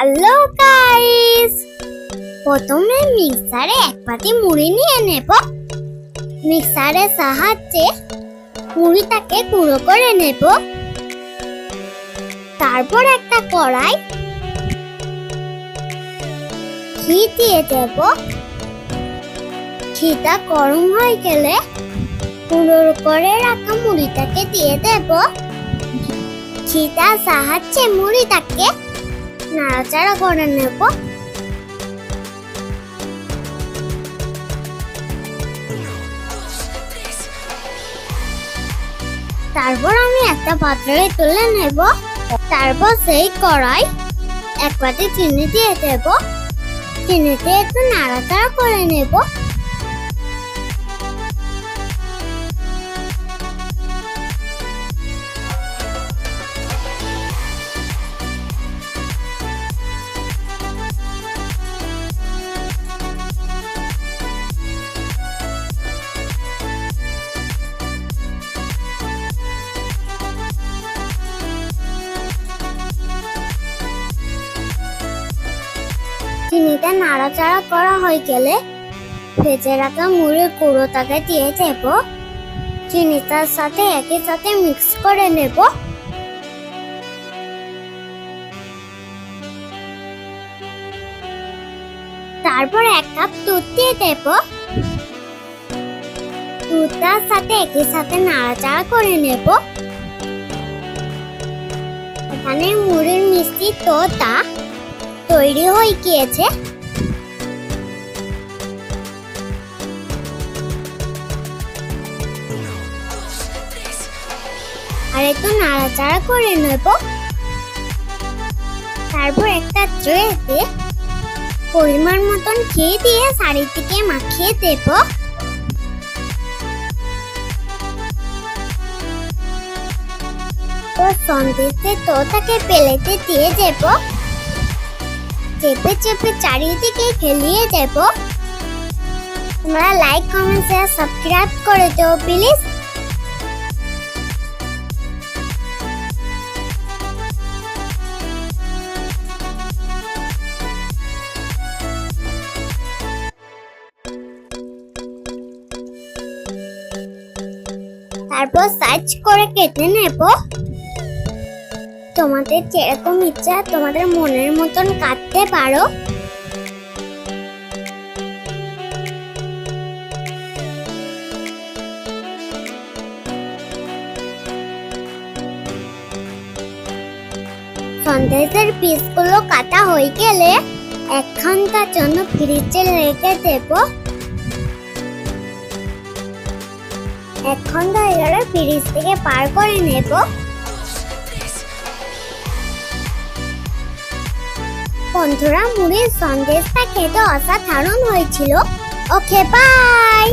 Hello guys প্রথমে মিক্সারে এক পাতি মুড়ি নিয়ে নেব। মিক্সারের সাহায্যে মুড়িটাকে গুঁড়ো করে নেব। তারপর একটা কড়াই ঘি দিয়ে দেব। ঘিটা গরম হয়ে গেলে গুঁড়ো করে রাখা মুড়িটাকে দিয়ে দেব। ঘিটার সাহায্যে মুড়িটাকে নাড়াচাড়া করে নেব। তারপর আমি একটা পাত্রে তুলে নেব। তারপর সেই কড়াই এক পাতি চিনি দিয়ে দেব। চিনিতে একটু নাড়াচাড়া করে নেব। চিনিটা নাড়াচাড়া করা হয়ে গেলে ভেজে রাখা মুড়ির গুঁড়োটাকে দিয়ে দেব। চিনিটার সাথে একই সাথে মিক্স করে নেব। তারপর এক কাপ দুধ দিয়ে দেব। দুধটার সাথে একই সাথে নাড়াচাড়া করে নেব। এখানে মুড়ির মিষ্টি তোতা তৈরি হয়ে গিয়েছে। আর একটু নাড়াচাড়া করে নেব। তারপর একটা ট্রেতে পরিমাণ মতন ঘি দিয়ে চারিদিকে মাখিয়ে দেব। তো সন্দেশে তোতাকে পেলেতে দিয়ে দেবো। চেপে চেপে চারিদিকে খেলিয়ে দেব। তোমরা লাইক কমেন্ট শেয়ার সাবস্ক্রাইব করে দেও প্লিজ তারপর সার্চ করে কেটে নেব। তোমাদের যেরকম ইচ্ছা তোমাদের মনের মতন কাটতে পারো। সন্দেশের পিসগুলো কাটা হয়ে গেলে এক ঘণ্টার জন্য ফ্রিজে রেখে দেব। এক ঘণ্টা এবারে ফ্রিজ থেকে পার করে নেব। বন্ধুরা মুড়ির সন্দেশটা খেতে অসাধারণ হয়েছিল। Okay bye